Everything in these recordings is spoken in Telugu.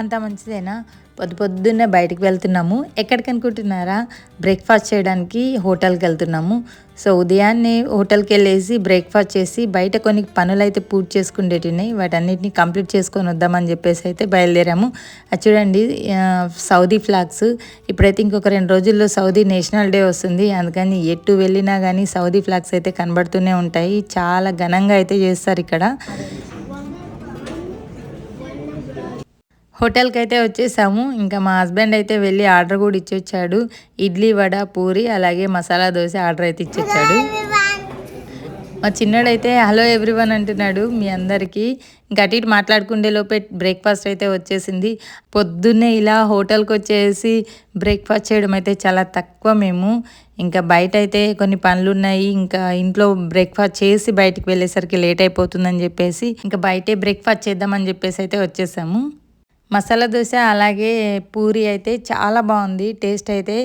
అంత మంచిదేనా? పొద్దు పొద్దున్నే బయటకు వెళ్తున్నాము. ఎక్కడికి అనుకుంటున్నారా బ్రేక్ఫాస్ట్ చేయడానికి హోటల్కి వెళ్తున్నాము సో ఉదయాన్నే హోటల్కి వెళ్ళేసి బ్రేక్ఫాస్ట్ చేసి బయట కొన్ని పనులు అయితే పూర్తి చేసుకునేటివి వాటన్నిటిని కంప్లీట్ చేసుకొని వద్దామని చెప్పేసి అయితే బయలుదేరాము. అది చూడండి సౌదీ ఫ్లాగ్స్. ఇప్పుడైతే ఇంకొక రెండు రోజుల్లో సౌదీ నేషనల్ డే వస్తుంది. అందుకని ఎటు వెళ్ళినా కానీ సౌదీ ఫ్లాగ్స్ అయితే కనబడుతూనే ఉంటాయి. చాలా ఘనంగా అయితే చేస్తారు ఇక్కడ. హోటల్కి అయితే వచ్చేసాము. ఇంకా మా హస్బెండ్ అయితే వెళ్ళి ఆర్డర్ కూడా ఇచ్చొచ్చాడు. ఇడ్లీ వడ పూరి అలాగే మసాలా దోశ ఆర్డర్ అయితే ఇచ్చొచ్చాడు. మా చిన్నడైతే హలో ఎవ్రీవన్ అంటున్నాడు మీ అందరికీ. ఇంకా అటు ఇటు మాట్లాడుకుండే లోపే బ్రేక్ఫాస్ట్ అయితే వచ్చేసింది. పొద్దున్నే ఇలా హోటల్కి వచ్చేసి బ్రేక్ఫాస్ట్ చేయడం అయితే చాలా తక్కువ మేము. ఇంకా బయట అయితే కొన్ని పనులు ఉన్నాయి ఇంకా ఇంట్లో బ్రేక్ఫాస్ట్ చేసి బయటికి వెళ్ళేసరికి లేట్ అయిపోతుందని చెప్పేసి ఇంకా బయటే బ్రేక్ఫాస్ట్ చేద్దామని చెప్పేసి అయితే వచ్చేసాము. మసాలా దోశ అలాగే పూరి అయితే చాలా బాగుంది. టేస్ట్ అయితే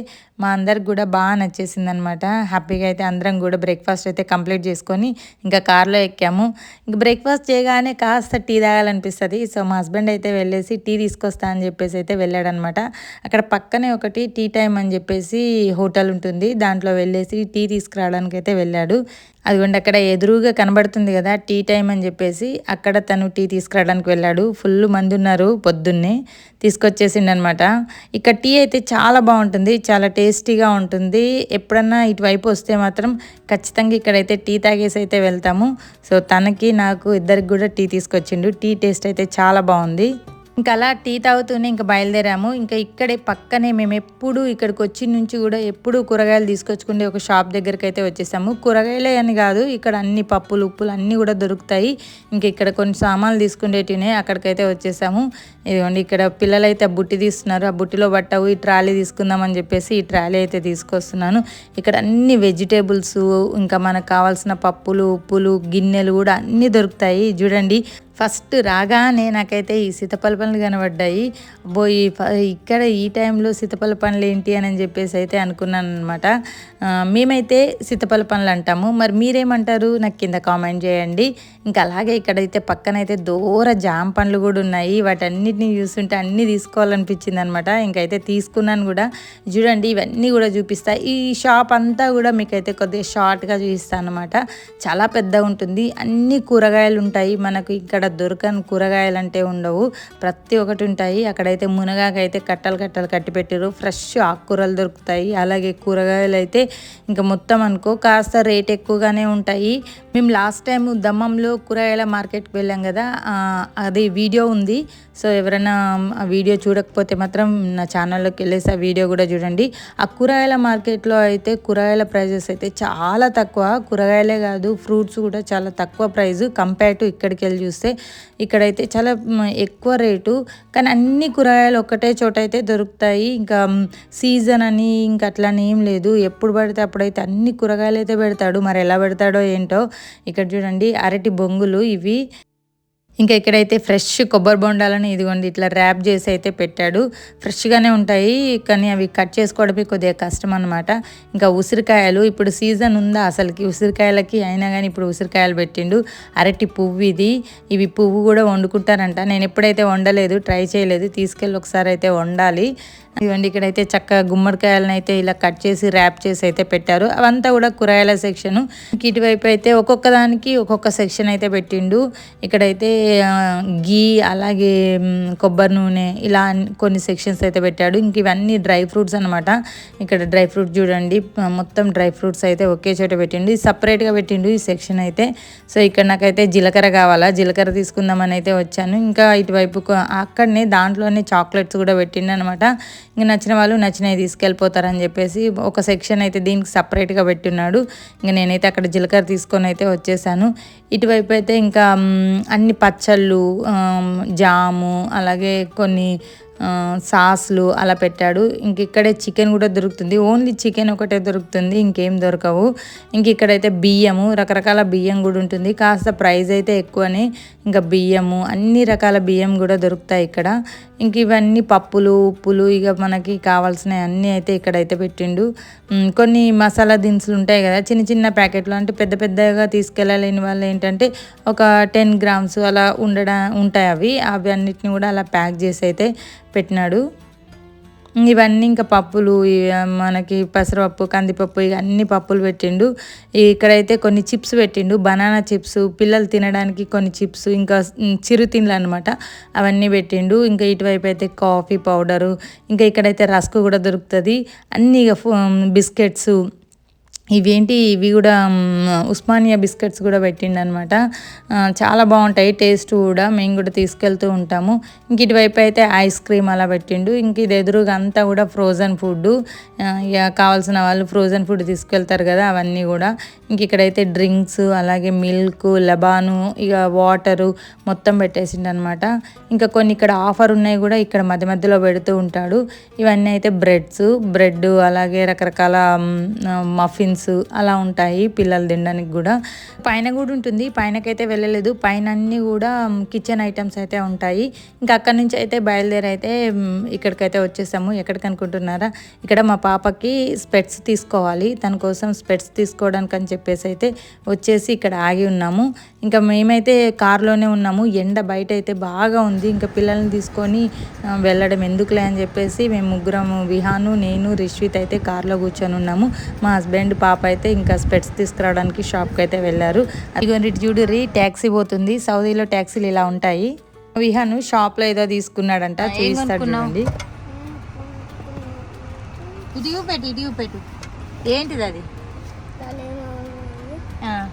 మా అందరికి కూడా బాగా నచ్చేసింది అనమాట హ్యాపీగా అయితే అందరం కూడా బ్రేక్ఫాస్ట్ అయితే కంప్లీట్ చేసుకొని ఇంకా కార్లో ఎక్కాము. ఇంక బ్రేక్ఫాస్ట్ చేయగానే కాస్త టీ తాగాలనిపిస్తుంది. సో మా హస్బెండ్ అయితే వెళ్ళేసి టీ తీసుకొస్తా అని చెప్పేసి అయితే వెళ్ళాడనమాట. అక్కడ పక్కనే ఒకటి టీ టైం అని చెప్పేసి హోటల్ ఉంటుంది. దాంట్లో వెళ్ళేసి టీ తీసుకురావడానికి అయితే వెళ్ళాడు. అదిగోండి అక్కడ ఎదురుగా కనబడుతుంది కదా టీ టైం అని చెప్పేసి. అక్కడ తను టీ తీసుకురావడానికి వెళ్ళాడు. ఫుల్ మంది ఉన్నారు పొద్దున్నే. తీసుకొచ్చేసిండు అనమాట ఇక్కడ టీ అయితే చాలా బాగుంటుంది చాలా టేస్టీగా ఉంటుంది. ఎప్పుడన్నా ఇటువైపు వస్తే మాత్రం ఖచ్చితంగా ఇక్కడైతే టీ తాగేసి అయితే వెళ్తాము. సో తనకి నాకు ఇద్దరికి కూడా టీ తీసుకొచ్చిండు. టీ టేస్ట్ అయితే చాలా బాగుంది. ఇంకా అలా టీ తాగుతూనే ఇంకా బయలుదేరాము. ఇంకా ఇక్కడే పక్కనే మేము ఎప్పుడు ఇక్కడికి వచ్చి నుంచి కూడా ఎప్పుడు కూరగాయలు తీసుకొచ్చుకుంటే ఒక షాప్ దగ్గరికి అయితే వచ్చేసాము. కూరగాయలే అని కాదు ఇక్కడ అన్ని పప్పులు ఉప్పులు అన్నీ కూడా దొరుకుతాయి. ఇంకా ఇక్కడ కొన్ని సామాన్లు తీసుకునేటివి అక్కడికైతే వచ్చేసాము. ఇదిగోండి ఇక్కడ పిల్లలు అయితే ఆ బుట్టి తీస్తున్నారు. ఆ బుట్టిలో పట్టవు ఈ ట్రాలీ తీసుకుందామని చెప్పేసి ఈ ట్రాలీ అయితే తీసుకొస్తున్నాను. ఇక్కడ అన్ని వెజిటేబుల్స్ ఇంకా మనకు కావాల్సిన పప్పులు ఉప్పులు గిన్నెలు కూడా అన్నీ దొరుకుతాయి. చూడండి ఫస్ట్ రాగానే నాకైతే ఈ సీతఫల పండ్లు కనబడ్డాయి. బో ఈ ఇక్కడ ఈ టైంలో సీతఫల పండ్లు ఏంటి అని చెప్పేసి అయితే అనుకున్నాను అనమాట మేమైతే సీతఫల పండ్లు అంటాము. మరి మీరేమంటారు? నాకు కింద కామెంట్ చేయండి. ఇంకా అలాగే ఇక్కడైతే పక్కనైతే దూర జామ పండ్లు కూడా ఉన్నాయి. వాటన్నిటిని చూస్తుంటే అన్నీ తీసుకోవాలనిపించింది అనమాట ఇంకైతే తీసుకున్నాను కూడా. చూడండి ఇవన్నీ కూడా చూపిస్తా. ఈ షాప్ అంతా కూడా మీకైతే కొద్దిగా షార్ట్గా చూపిస్తాను అనమాట చాలా పెద్దగా ఉంటుంది. అన్ని కూరగాయలు ఉంటాయి మనకు ఇక్కడ దొరకని కూరగాయలు అంటే ఉండవు. ప్రతి ఒక్కటి ఉంటాయి. అక్కడైతే మునగాకైతే కట్టలు కట్టలు కట్టి పెట్టారు ఫ్రెష్ ఆకుకూరలు దొరుకుతాయి. అలాగే కూరగాయలు అయితే ఇంకా మొత్తం అనుకో కాస్త రేట్ ఎక్కువగానే ఉంటాయి. మేము లాస్ట్ టైం దమ్మంలో కూరగాయల మార్కెట్కి వెళ్ళాం కదా అది వీడియో ఉంది. సో ఎవరైనా ఆ వీడియో చూడకపోతే మాత్రం నా ఛానల్లోకి వెళ్ళేసి ఆ వీడియో కూడా చూడండి. ఆ కూరగాయల మార్కెట్లో అయితే కూరగాయల ప్రైజెస్ అయితే చాలా తక్కువ. కూరగాయలే కాదు ఫ్రూట్స్ కూడా చాలా తక్కువ ప్రైస్ కంపేర్ టు ఇక్కడికి వెళ్ళి చూస్తే ఇక్కడైతే చాలా ఎక్కువ రేటు. కానీ అన్ని కూరగాయలు ఒక్కటే చోట అయితే దొరుకుతాయి. ఇంకా సీజన్ అని ఇంకా అట్లానే ఏం లేదు. ఎప్పుడు పడితే అప్పుడైతే అన్ని కూరగాయలు అయితే పెడతాడు. మరి ఎలా పెడతాడో ఏంటో. ఇక్కడ చూడండి అరటి బొంగులు ఇవి. ఇంకా ఇక్కడైతే ఫ్రెష్ కొబ్బరి బొండాలని ఇదిగోండి ఇట్లా ర్యాప్ చేసి అయితే పెట్టాడు. ఫ్రెష్గానే ఉంటాయి కానీ అవి కట్ చేసుకోవడమే కొద్దిగా కష్టం అనమాట ఇంకా ఉసిరికాయలు ఇప్పుడు సీజన్ ఉందా అసలుకి? ఉసిరికాయలకి అయినా కానీ ఇప్పుడు ఉసిరికాయలు పెట్టిండు. అరటి పువ్వు ఇది. ఇవి పువ్వు కూడా వండుకుంటారంట. నేను ఎప్పుడైతే వండలేదు ట్రై చేయలేదు తీసుకెళ్ళి ఒకసారి అయితే వండాలి. ఇవ్వండి ఇక్కడైతే చక్కగా గుమ్మడికాయలను అయితే ఇలా కట్ చేసి ర్యాప్ చేసి అయితే పెట్టారు. అవంతా కూడా కూరగాయల సెక్షన్ ఇటువైపు అయితే ఒక్కొక్క దానికి ఒక్కొక్క సెక్షన్ అయితే పెట్టిండు. ఇక్కడైతే ఆ, గీ అలాగే కొబ్బరి నూనె ఇలా కొన్ని సెక్షన్స్ అయితే పెట్టాడు. ఇంక ఇవన్నీ డ్రై ఫ్రూట్స్ అనమాట ఇక్కడ డ్రై ఫ్రూట్స్ చూడండి. మొత్తం డ్రై ఫ్రూట్స్ అయితే ఒకే చోట పెట్టిండు. సపరేట్గా పెట్టిండు ఈ సెక్షన్ అయితే. సో ఇక్కడ నాకైతే జీలకర్ర కావాలా? జీలకర్ర తీసుకుందామని అయితే వచ్చాను. ఇంకా ఇటువైపు అక్కడనే దాంట్లోనే చాక్లెట్స్ కూడా పెట్టిండు అనమాట ఇంకా నచ్చిన వాళ్ళు నచ్చినవి తీసుకెళ్ళిపోతారని చెప్పేసి ఒక సెక్షన్ అయితే దీనికి సపరేట్గా పెట్టున్నాడు. ఇంకా నేనైతే అక్కడ జీలకర్ర తీసుకొని అయితే వచ్చేసాను. ఇటువైపు అయితే ఇంకా అన్ని పచ్చళ్ళు జాము అలాగే కొన్ని సాస్లు అలా పెట్టాడు. ఇంక ఇక్కడే చికెన్ కూడా దొరుకుతుంది. ఓన్లీ చికెన్ ఒకటే దొరుకుతుంది. ఇంకేం దొరకవు. ఇంక ఇక్కడైతే బియ్యము రకరకాల బియ్యం కూడా ఉంటుంది. కాస్త ప్రైస్ అయితే ఎక్కువనే ఇంకా బియ్యము అన్ని రకాల బియ్యం కూడా దొరుకుతాయి ఇక్కడ. ఇంక ఇవన్నీ పప్పులు ఉప్పులు ఇక మనకి కావాల్సినవి అన్నీ అయితే ఇక్కడైతే పెట్టిండు. కొన్ని మసాలా దినుసులు ఉంటాయి కదా చిన్న చిన్న ప్యాకెట్లు అంటే పెద్ద పెద్దగా తీసుకెళ్ళలేని వాళ్ళు ఏంటంటే ఒక టెన్ గ్రామ్స్ అలా ఉండడం ఉంటాయి అవి. అవి అన్నిటిని కూడా అలా ప్యాక్ చేసి అయితే పెట్టినాడు. ఇవన్నీ ఇంకా పప్పులు మనకి పెసరపప్పు కందిపప్పు ఇక అన్ని పప్పులు పెట్టిండు. ఇక్కడైతే కొన్ని చిప్స్ పెట్టిండు. బనానా చిప్స్ పిల్లలు తినడానికి కొన్ని చిప్స్ ఇంకా చిరుతిండ్లు అనమాట అవన్నీ పెట్టిండు. ఇంకా ఇటువైపు అయితే కాఫీ పౌడరు ఇంకా ఇక్కడైతే రస్క్ కూడా దొరుకుతుంది. అన్నీ ఇక బిస్కెట్స్ ఇవేంటి? ఇవి కూడా ఉస్మానియా బిస్కెట్స్ కూడా పెట్టిండు అనమాట చాలా బాగుంటాయి టేస్ట్ కూడా. మేము కూడా తీసుకెళ్తూ ఉంటాము. ఇంక ఇటువైపు అయితే ఐస్ క్రీమ్ అలా పెట్టిండు. ఇంక ఇది ఎదురుగా అంతా కూడా ఫ్రోజన్ ఫుడ్ ఇక కావాల్సిన వాళ్ళు ఫ్రోజన్ ఫుడ్ తీసుకెళ్తారు కదా అవన్నీ కూడా. ఇంక ఇక్కడైతే డ్రింక్స్ అలాగే మిల్క్ లబాను ఇక వాటరు మొత్తం పెట్టేసిండు అనమాట ఇంకా కొన్ని ఇక్కడ ఆఫర్ ఉన్నాయి కూడా ఇక్కడ మధ్య మధ్యలో పెడుతూ ఉంటాడు. ఇవన్నీ అయితే బ్రెడ్స్ బ్రెడ్ అలాగే రకరకాల మఫిన్స్ అలా ఉంటాయి పిల్లలు తినడానికి కూడా. పైన కూడా ఉంటుంది పైనకైతే వెళ్ళలేదు. పైన అన్ని కూడా కిచెన్ ఐటమ్స్ అయితే ఉంటాయి. ఇంకా అక్కడి నుంచి అయితే బయలుదేరి అయితే ఇక్కడికైతే వచ్చేసాము. ఎక్కడికి అనుకుంటున్నారా? ఇక్కడ మా పాపకి స్పెట్స్ తీసుకోవాలి. తన కోసం స్పెట్స్ తీసుకోవడానికి అని చెప్పేసి అయితే వచ్చేసి ఇక్కడ ఆగి ఉన్నాము. ఇంకా మేమైతే కారులోనే ఉన్నాము. ఎండ బయట అయితే బాగా ఉంది. ఇంకా పిల్లల్ని తీసుకొని వెళ్ళడం ఎందుకులే అని చెప్పేసి మేము ముగ్గురము విహాను నేను రిష్విత్ అయితే కారులో కూర్చొని ఉన్నాము. మా హస్బెండ్ పాప అయితే ఇంకా స్పెట్స్ తీసుకురావడానికి షాప్కి అయితే వెళ్ళారు. అదిగోండి ఇటు చూడుర్రి ట్యాక్సీ పోతుంది. సౌదీలో ట్యాక్సీలు ఇలా ఉంటాయి. విహాను షాప్లో ఏదో తీసుకున్నాడంట. చూపిస్తాడు చూడండి. ఇది ఇది ఏంటిది అది? ఆ.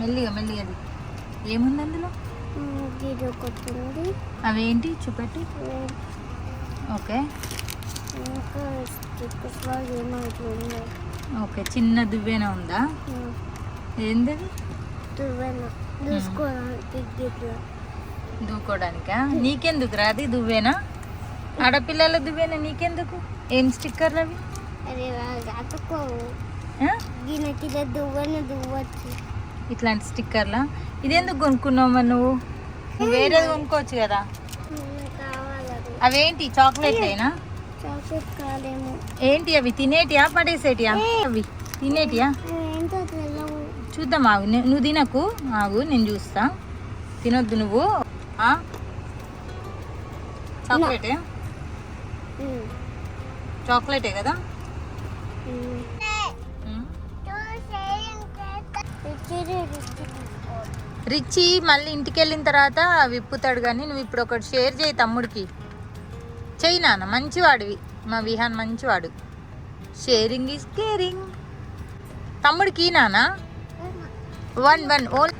మెల్లిగా మెల్లిగా అది. ఏముంది అందులో? కొట్టింది అవేంటి? చూపెట్టు. ఓకే. ఓకే చిన్న దువ్వెన ఉందా? ఏంది దూకోడానికా? నీకెందుకు రాది దువ్వేనా? ఆడపిల్లల దువ్వేనా నీకెందుకు? ఏం స్టిక్కర్లు అవి ఇట్లాంటి స్టిక్కర్లా? ఇదెందుకు కొనుక్కున్నావు మరి నువ్వు? వేరేది కొనుక్కోవచ్చు కదా. అవేంటి? చాక్లెట్లేనా చాక్లెట్ కాలేము. ఏంటి అవి? తినేటియా? పడేసేటియా? అవి. తినేటియా? చూద్దాం ఆగు. నువ్వు తినకు. ఆగు నేను చూస్తా. తినొద్దు నువ్వు? చాక్లెటే. చాక్లెటే కదా. రిచి మళ్ళీ ఇంటికి వెళ్ళిన తర్వాత విప్పుతాడు కానీ నువ్వు ఇప్పుడు ఒకటి షేర్ చేయి తమ్ముడికి. చెయ్యి నాన్న మంచివాడివి. మా విహాన్ మంచివాడు. షేరింగ్ ఈజ్ కేరింగ్ తమ్ముడికి నాన్న? వన్ వన్ ఓన్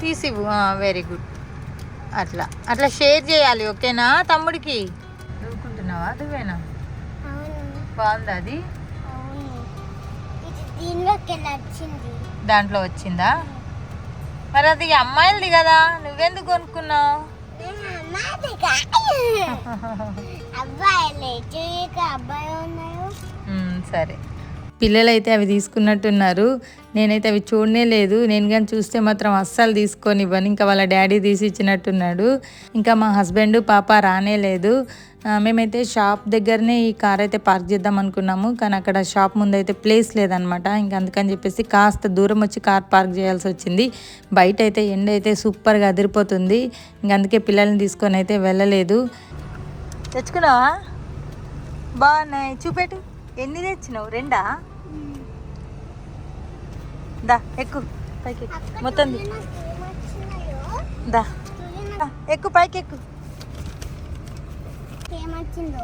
తీసివు వెరీ గుడ్ అట్లా అట్లా షేర్ చేయాలి ఓకేనా? తమ్ముడికి చదువుకుంటున్నావా? నువ్వేనా అవును. బాగుంది అది? దాంట్లో వచ్చిందా? మరి అది అమ్మాయిలది కదా నువ్వెందుకు కొనుక్కున్నావు? అబ్బాయి మ్మ్, సరే. పిల్లలైతే అవి తీసుకున్నట్టున్నారు. నేనైతే అవి చూడనే లేదు. నేను కానీ చూస్తే మాత్రం అస్సలు తీసుకొని ఇవ్వను. ఇంకా వాళ్ళ డాడీ తీసి ఇచ్చినట్టున్నాడు. ఇంకా మా హస్బెండ్ పాప రానే లేదు. మేమైతే షాప్ దగ్గరనే ఈ కార్ అయితే పార్క్ చేద్దాం అనుకున్నాము. కానీ అక్కడ షాప్ ముందు అయితే ప్లేస్ లేదనమాట ఇంకా అందుకని చెప్పేసి కాస్త దూరం వచ్చి కార్ పార్క్ చేయాల్సి వచ్చింది. బయట అయితే ఎండ అయితే సూపర్గా అదిరిపోతుంది. ఇంక అందుకే పిల్లల్ని తీసుకొని అయితే వెళ్ళలేదు. తెచ్చుకున్నావా? బాగున్నాయి. చూపెట్టు. ఎన్ని తెచ్చినావు? రెండా? దా ఎక్కు. పైకి. మొత్తం ది. ఎక్కు పైకి ఎక్కు. ఏమొచ్చిందో?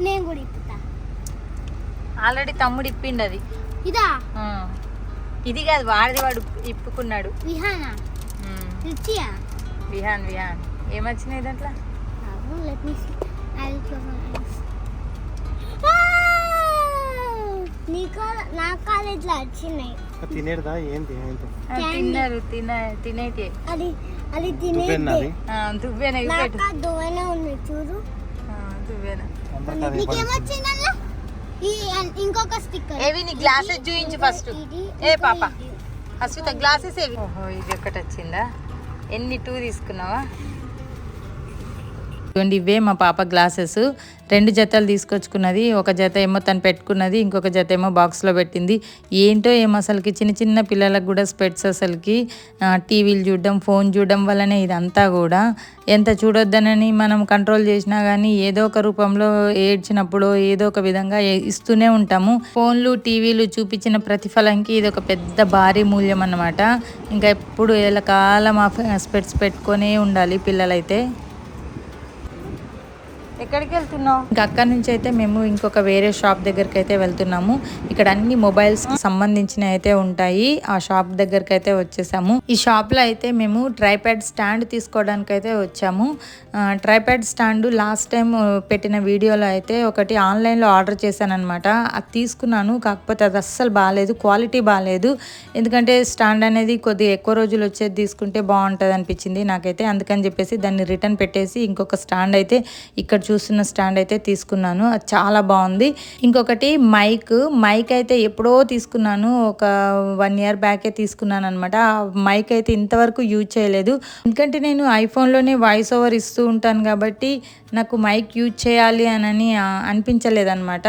నేను కూడా ఇప్పుతా. ఆల్రెడీ తమ్ముడు ఇప్పిండు అది. ఇదా. ఇది కాదు వాడిది వాడు ఇప్పుకున్నాడు. విహానా. రుచియా? విహాన్ విహాన్. ఏమొచ్చినాయి దాంట్లో? నీ నా కాలేజ్లో వచ్చినాయి. తినేదా ఏంటి? తిన్నారు తిన తినేటి. అది అది తినేది అది? దువ్వేన దువ్వెన ఉంది చూడు. దువ్వేన. అందరికి అది నీకేమొచ్చింది అందులో? ఈ ఇంకొక స్టిక్కర్. ఏవి నీ glasses చూయించు first. ఏ పాప. అశ్విత గ్లాసెస్ ఏవి? ఓహో ఇది ఒకటి వచ్చిందా? ఎన్ని టూ తీసుకున్నావా? ఇవ్వండి ఇవే మా పాప గ్లాసెస్. రెండు జతలు తీసుకొచ్చుకున్నది ఒక జత ఏమో తను పెట్టుకున్నది ఇంకొక జత ఏమో బాక్స్లో పెట్టింది. ఏంటో ఏమో అసలుకి చిన్న చిన్న పిల్లలకు కూడా స్పెట్స్ అసలుకి టీవీలు చూడడం ఫోన్ చూడడం వల్లనే ఇదంతా కూడా. ఎంత చూడొద్దనని మనం కంట్రోల్ చేసినా కానీ ఏదో ఒక రూపంలో ఏడ్చినప్పుడు ఏదో ఒక విధంగా ఇస్తూనే ఉంటాము. ఫోన్లు టీవీలు చూపించిన ప్రతిఫలంకి ఇది ఒక పెద్ద భారీ మూల్యం అన్నమాట. ఇంకా ఎప్పుడు ఎల్లకాలం ఆ స్పెట్స్ పెట్టుకొనే ఉండాలి పిల్లలైతే. ఎక్కడికి వెళ్తున్నావు ఇంకా అక్కడ నుంచి అయితే మేము ఇంకొక వేరే షాప్ దగ్గరికి అయితే వెళ్తున్నాము. ఇక్కడ అన్ని మొబైల్స్కి అయితే ఉంటాయి. ఆ షాప్ దగ్గరికి అయితే వచ్చేసాము. ఈ షాప్లో అయితే మేము ట్రైప్యాడ్ స్టాండ్ తీసుకోవడానికి అయితే వచ్చాము ట్రైప్యాడ్ స్టాండ్ లాస్ట్ టైం పెట్టిన వీడియోలో అయితే ఒకటి ఆన్లైన్లో ఆర్డర్ చేశాను అనమాట అది తీసుకున్నాను. కాకపోతే అది అస్సలు బాగాలేదు క్వాలిటీ బాగాలేదు ఎందుకంటే స్టాండ్ అనేది కొద్దిగా ఎక్కువ రోజులు వచ్చేది తీసుకుంటే బాగుంటుంది అనిపించింది నాకైతే. అందుకని చెప్పేసి దాన్ని రిటర్న్ పెట్టేసి ఇంకొక స్టాండ్ అయితే ఇక్కడ చూస్తున్న స్టాండ్ అయితే తీసుకున్నాను. అది చాలా బాగుంది. ఇంకొకటి మైక్. మైక్ అయితే ఎప్పుడో తీసుకున్నాను. ఒక వన్ ఇయర్ బ్యాకే తీసుకున్నాను అనమాట మైక్ అయితే ఇంతవరకు యూజ్ చేయలేదు. ఎందుకంటే నేను ఐఫోన్లోనే వాయిస్ ఓవర్ ఇస్తూ ఉంటాను కాబట్టి నాకు మైక్ యూజ్ చేయాలి అని అనిపించలేదన్నమాట.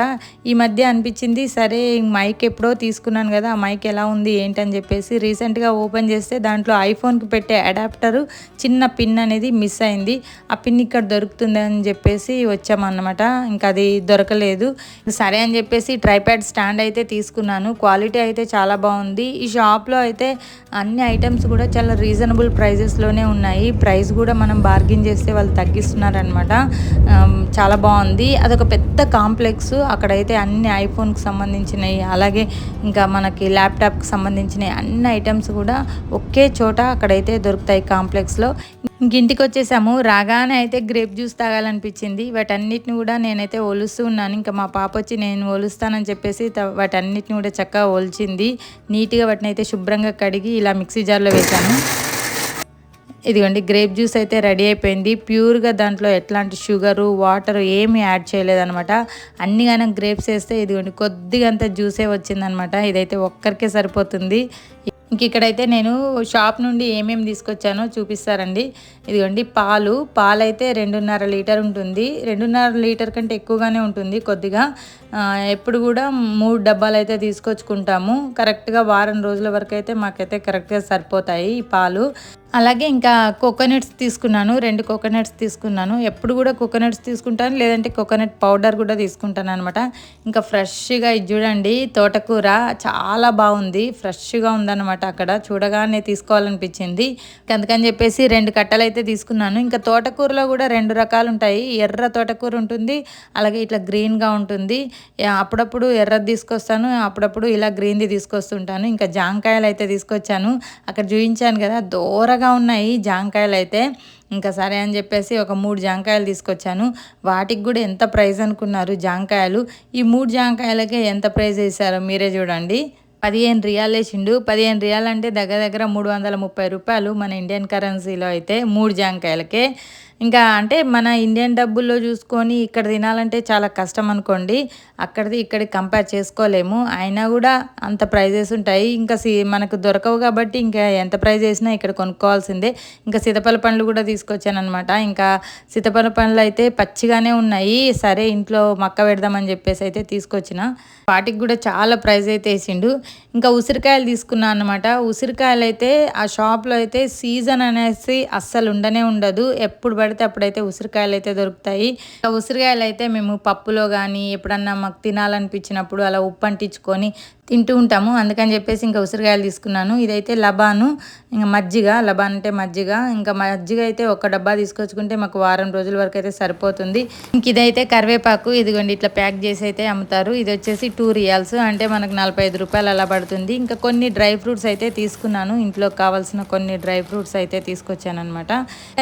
ఈ మధ్య అనిపించింది సరే మైక్ ఎప్పుడో తీసుకున్నాను కదా ఆ మైక్ ఎలా ఉంది ఏంటని చెప్పేసి రీసెంట్గా ఓపెన్ చేస్తే దాంట్లో ఐఫోన్కి పెట్టే అడాప్టరు చిన్న పిన్ అనేది మిస్ అయింది. ఆ పిన్ ఇక్కడ దొరుకుతుంది అని చెప్పేసి వచ్చామన్నమాట. ఇంకా అది దొరకలేదు. సరే అని చెప్పేసి ట్రైప్యాడ్ స్టాండ్ అయితే తీసుకున్నాను. క్వాలిటీ అయితే చాలా బాగుంది. ఈ షాప్లో అయితే అన్ని ఐటమ్స్ కూడా చాలా రీజనబుల్ ప్రైజెస్లోనే ఉన్నాయి. ప్రైస్ కూడా మనం బార్గెన్ చేస్తే వాళ్ళు తగ్గిస్తున్నారనమాట చాలా బాగుంది. అదొక పెద్ద కాంప్లెక్స్. అక్కడైతే అన్ని ఐఫోన్కి సంబంధించినవి అలాగే ఇంకా మనకి ల్యాప్టాప్కి సంబంధించిన అన్ని ఐటమ్స్ కూడా ఒకే చోట అక్కడైతే దొరుకుతాయి కాంప్లెక్స్లో. ఇంకింటికి వచ్చేసాము రాగానే అయితే గ్రేప్ జ్యూస్ తాగాలనిపించింది. వాటన్నిటిని కూడా నేనైతే ఒలుస్తూ ఉన్నాను. ఇంకా మా పాప వచ్చి నేను ఒలుస్తానని చెప్పేసి వాటన్నిటిని కూడా చక్కగా ఒలిచింది. నీట్గా వాటిని అయితే శుభ్రంగా కడిగి ఇలా మిక్సీ జార్లో వేశాను ఇదిగోండి గ్రేప్ జ్యూస్ అయితే రెడీ అయిపోయింది. ప్యూర్గా దాంట్లో ఎట్లాంటి షుగరు వాటర్ ఏమీ యాడ్ చేయలేదనమాట అన్ని కానీ గ్రేప్స్ వేస్తే ఇదిగోండి కొద్దిగా అంత జ్యూసే వచ్చిందనమాట ఇదైతే ఒక్కరికే సరిపోతుంది. ఇంక ఇక్కడైతే నేను షాప్ నుండి ఏమేమి తీసుకొచ్చానో చూపిస్తారండి. ఇదిగోండి పాలు. పాలు అయితే రెండున్నర లీటర్ ఉంటుంది. రెండున్నర లీటర్ కంటే ఎక్కువగానే ఉంటుంది కొద్దిగా. ఎప్పుడు కూడా మూడు డబ్బాలు అయితే తీసుకొచ్చుకుంటాము. కరెక్ట్గా వారం రోజుల వరకు అయితే మాకైతే కరెక్ట్గా సరిపోతాయి ఈ పాలు. అలాగే ఇంకా కోకోనట్స్ తీసుకున్నాను. రెండు కోకోనట్స్ తీసుకున్నాను. ఎప్పుడు కూడా కోకోనట్స్ తీసుకుంటాను. లేదంటే కోకోనట్ పౌడర్ కూడా తీసుకుంటాను అనమాట ఇంకా ఫ్రెష్గా ఇది చూడండి తోటకూర. చాలా బాగుంది. ఫ్రెష్గా ఉందన్నమాట. అక్కడ. చూడగానే తీసుకోవాలనిపించింది. అందుకని చెప్పేసి రెండు కట్టలు అయితే తీసుకున్నాను. ఇంకా తోటకూరలో కూడా రెండు రకాలు ఉంటాయి ఎర్ర తోటకూర ఉంటుంది అలాగే ఇట్లా గ్రీన్గా ఉంటుంది. అప్పుడప్పుడు ఎర్రది తీసుకొస్తాను అప్పుడప్పుడు ఇలా గ్రీన్ది తీసుకొస్తుంటాను. ఇంకా జాంకాయలు అయితే తీసుకొచ్చాను. అక్కడ చూపించాను కదా దూరగా ఉన్నాయి జాంకాయలు అయితే ఇంకా సరే అని చెప్పేసి ఒక మూడు జాంకాయలు తీసుకొచ్చాను. వాటికి కూడా ఎంత ప్రైస్ అనుకున్నారు జాంకాయలు? ఈ మూడు జాంకాయలకే ఎంత ప్రైస్ వేశారో మీరే చూడండి. పదిహేను రియాలు వేసిండు. పదిహేను రియాలు అంటే దగ్గర దగ్గర మూడు వందల ముప్పై రూపాయలు మన ఇండియన్ కరెన్సీలో అయితే మూడు జాంకాయలకే. ఇంకా అంటే మన ఇండియన్ డబ్బుల్లో చూసుకొని ఇక్కడ తినాలంటే చాలా కష్టం అనుకోండి. అక్కడిది ఇక్కడికి కంపేర్ చేసుకోలేము. అయినా కూడా అంత ప్రైజెస్ ఉంటాయి. ఇంకా సి మనకు దొరకవు కాబట్టి ఇంకా ఎంత ప్రైజ్ వేసినా ఇక్కడ కొనుక్కోవాల్సిందే. ఇంకా సీతపల పండ్లు కూడా తీసుకొచ్చానమాట ఇంకా సీతపల పండ్లు అయితే పచ్చిగానే ఉన్నాయి. సరే ఇంట్లో మక్క పెడదామని చెప్పేసి అయితే తీసుకొచ్చిన. వాటికి కూడా చాలా ప్రైజ్ అయితే వేసిండు. ఇంకా ఉసిరికాయలు తీసుకున్నాను అనమాట ఉసిరికాయలు అయితే ఆ షాప్లో అయితే సీజన్ అనేసి అస్సలు ఉండనే ఉండదు. ఎప్పుడు పడితే అప్పుడైతే ఉసిరికాయలు అయితే దొరుకుతాయి. ఉసిరికాయలు అయితే మేము పప్పులో కానీ ఎప్పుడన్నా మాకు తినాలనిపించినప్పుడు అలా ఉప్పు అంటించుకొని తింటూ ఉంటాము. అందుకని చెప్పేసి ఇంకా ఉసిరికాయలు తీసుకున్నాను. ఇదైతే లబాను. ఇంకా మజ్జిగ లబాన్ అంటే మజ్జిగ. ఇంకా మజ్జిగ అయితే ఒక డబ్బా తీసుకొచ్చుకుంటే మాకు వారం రోజుల వరకు అయితే సరిపోతుంది. ఇంక ఇదైతే కరివేపాకు. ఇదిగోండి ఇట్లా ప్యాక్ చేసి అయితే అమ్ముతారు. ఇది వచ్చేసి టూ రియాల్స్. అంటే మనకు నలభై ఐదు రూపాయలు అలా పడుతుంది. ఇంకా కొన్ని డ్రై ఫ్రూట్స్ అయితే తీసుకున్నాను. ఇంట్లో కావాల్సిన కొన్ని డ్రై ఫ్రూట్స్ అయితే తీసుకొచ్చాను అనమాట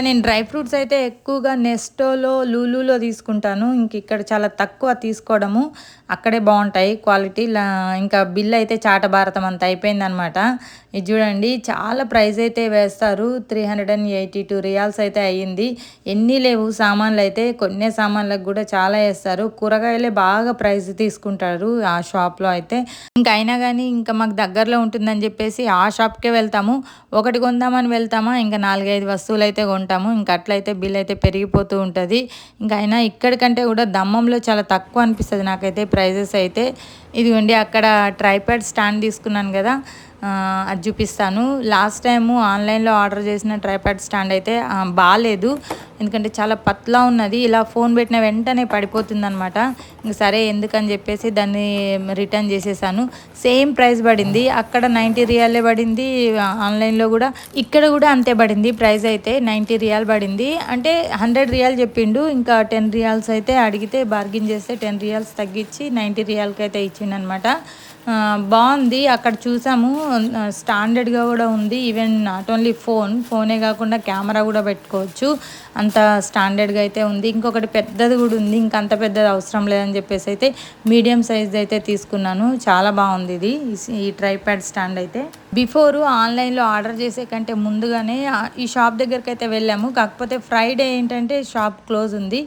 నేను డ్రై ఫ్రూట్స్ అయితే ఎక్కువగా నెస్టోలో లూలులో తీసుకుంటాను. ఇంక ఇక్కడ చాలా తక్కువ తీసుకోవడము. అక్కడే బాగుంటాయి క్వాలిటీ లా- ఇంకా బిల్ అయితే చాట భారతం అంత అయిపోయింది అనమాట ఇది చూడండి చాలా ప్రైస్ అయితే వేస్తారు. Three hundred and eighty two riyals అయితే అయ్యింది. ఎన్ని లేవు సామాన్లు అయితే కొన్ని సామాన్లకు కూడా చాలా వేస్తారు. కూరగాయలే బాగా ప్రైస్ తీసుకుంటారు ఆ షాప్లో అయితే. ఇంకా అయినా కానీ ఇంకా మాకు దగ్గరలో ఉంటుందని చెప్పేసి ఆ షాప్కే వెళ్తాము. ఒకటి కొందామని వెళ్తామా ఇంకా నాలుగైదు వస్తువులు అయితే కొంటాము. ఇంకా అట్లయితే బిల్ అయితే పెరిగిపోతూ ఉంటుంది. ఇంకా అయినా ఇక్కడికంటే కూడా దమ్మంలో చాలా తక్కువ అనిపిస్తుంది నాకైతే ప్రైజెస్ అయితే. ఇదిగోండి అక్కడ ట్రైపాడ్ స్టాండ్ తీసుకున్నాను కదా. అది చూపిస్తాను. లాస్ట్ టైము ఆన్లైన్లో ఆర్డర్ చేసిన ట్రైపాడ్ స్టాండ్ అయితే బాగాలేదు ఎందుకంటే చాలా పత్లా ఉన్నది. ఇలా ఫోన్ పెట్టిన వెంటనే పడిపోతుంది అనమాట ఇంక సరే ఎందుకని చెప్పేసి దాన్ని రిటర్న్ చేసేసాను. సేమ్ ప్రైస్ పడింది. అక్కడ నైంటీ రియాలే పడింది. ఆన్లైన్లో కూడా. ఇక్కడ కూడా అంతే పడింది ప్రైస్ అయితే. నైంటీ రియాల్ పడింది. అంటే హండ్రెడ్ రియాల్ చెప్పిండు. ఇంకా టెన్ రియాల్స్ అయితే అడిగితే బార్గిన్ చేస్తే టెన్ రియాల్స్ తగ్గించి నైంటీ రియాల్కి అయితే ఇచ్చిండనమాట బాగుంది. అక్కడ చూసాము. స్టాండర్డ్గా కూడా ఉంది. ఈవెన్ నాట్ ఓన్లీ ఫోన్ ఫోనే కాకుండా కెమెరా కూడా పెట్టుకోవచ్చు. అంత అంత స్టాండర్డ్గా అయితే ఉంది. ఇంకొకటి పెద్దది కూడా ఉంది. ఇంకంత అంత పెద్దది అవసరం లేదని చెప్పేసి అయితే మీడియం సైజ్ అయితే తీసుకున్నాను. చాలా బాగుంది ఇది. ఈ- ఈ ట్రైప్యాడ్ స్టాండ్ అయితే. బిఫోరు ఆన్లైన్లో ఆర్డర్ చేసే కంటే ముందుగానే ఈ షాప్ దగ్గరికి అయితే వెళ్ళాము. కాకపోతే ఫ్రైడే ఏంటంటే షాప్ క్లోజ్ ఉంది.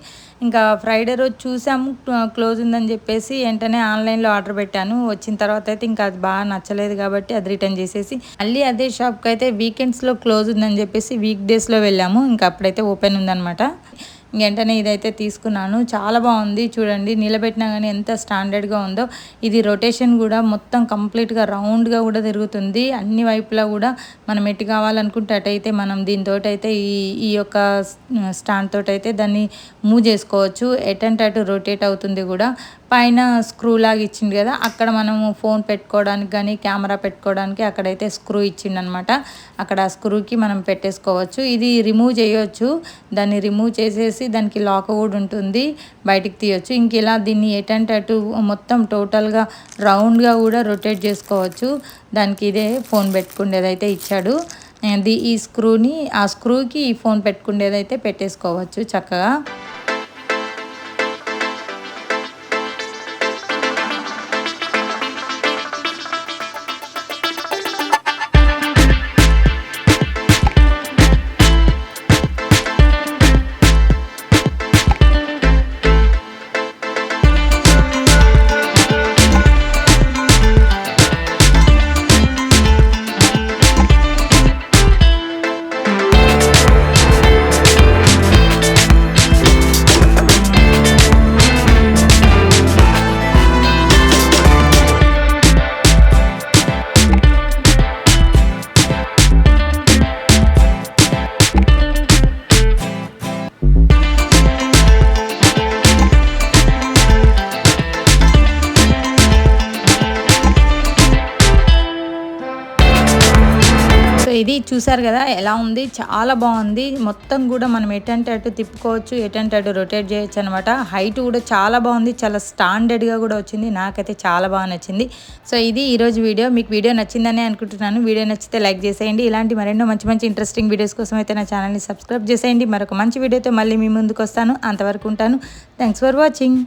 ఇంకా ఫ్రైడే రోజు చూసాము క్లోజ్ ఉందని చెప్పేసి వెంటనే ఆన్లైన్లో ఆర్డర్ పెట్టాను. వచ్చిన తర్వాత అయితే ఇంకా అది బాగా నచ్చలేదు కాబట్టి అది రిటర్న్ చేసేసి మళ్ళీ అదే షాప్కి అయితే వీకెండ్స్లో క్లోజ్ ఉందని చెప్పేసి వీక్ డేస్లో వెళ్ళాము. ఇంకా అప్పుడైతే ఓపెన్ ఉందనమాట వెంటనే ఇదైతే తీసుకున్నాను. చాలా బాగుంది. చూడండి నిలబెట్టినా కానీ ఎంత స్టాండర్డ్గా ఉందో. ఇది రొటేషన్ కూడా మొత్తం కంప్లీట్గా రౌండ్గా కూడా తిరుగుతుంది. అన్ని వైపులా కూడా మనం ఎటు కావాలనుకుంటే అటైతే మనం దీంతో అయితే ఈ ఈ యొక్క స్టాండ్ తోటి అయితే దాన్ని మూవ్ చేసుకోవచ్చు. ఎటంటే అటు రొటేట్ అవుతుంది కూడా. పైన స్క్రూ లాగా ఇచ్చింది కదా అక్కడ మనము ఫోన్ పెట్టుకోవడానికి కానీ కెమెరా పెట్టుకోవడానికి అక్కడైతే స్క్రూ ఇచ్చిండనమాట. అక్కడ ఆ స్క్రూకి మనం పెట్టేసుకోవచ్చు. ఇది రిమూవ్ చేయొచ్చు. దాన్ని రిమూవ్ చేసేసి దానికి లాక్ కూడా ఉంటుంది బయటికి తీయొచ్చు. ఇంక ఇలా దీన్ని ఏటంటే అటు మొత్తం టోటల్గా రౌండ్గా కూడా రొటేట్ చేసుకోవచ్చు. దానికి ఇదే ఫోన్ పెట్టుకుండేదైతే ఇచ్చాడు. ఈ స్క్రూని ఆ స్క్రూకి ఈ ఫోన్ పెట్టుకుండేదైతే పెట్టేసుకోవచ్చు చక్కగా. చూసారు కదా ఎలా ఉంది? చాలా బాగుంది. మొత్తం కూడా మనం ఎటంటే అటు తిప్పుకోవచ్చు ఎటంటే అటు రొటేట్ చేయొచ్చు అనమాట హైట్ కూడా చాలా బాగుంది. చాలా స్టాండర్డ్గా కూడా వచ్చింది. నాకైతే చాలా బాగా నచ్చింది. సో ఇది ఈరోజు వీడియో. మీకు వీడియో నచ్చిందని అనుకుంటున్నాను. వీడియో నచ్చితే లైక్ చేసేయండి. ఇలాంటి మరెన్నో మంచి మంచి ఇంట్రెస్టింగ్ వీడియోస్ కోసం అయితే నా ఛానల్ని సబ్స్క్రైబ్ చేసేయండి. మరొక మంచి వీడియోతో మళ్ళీ మీ ముందుకు వస్తాను. అంతవరకు ఉంటాను. Thanks for watching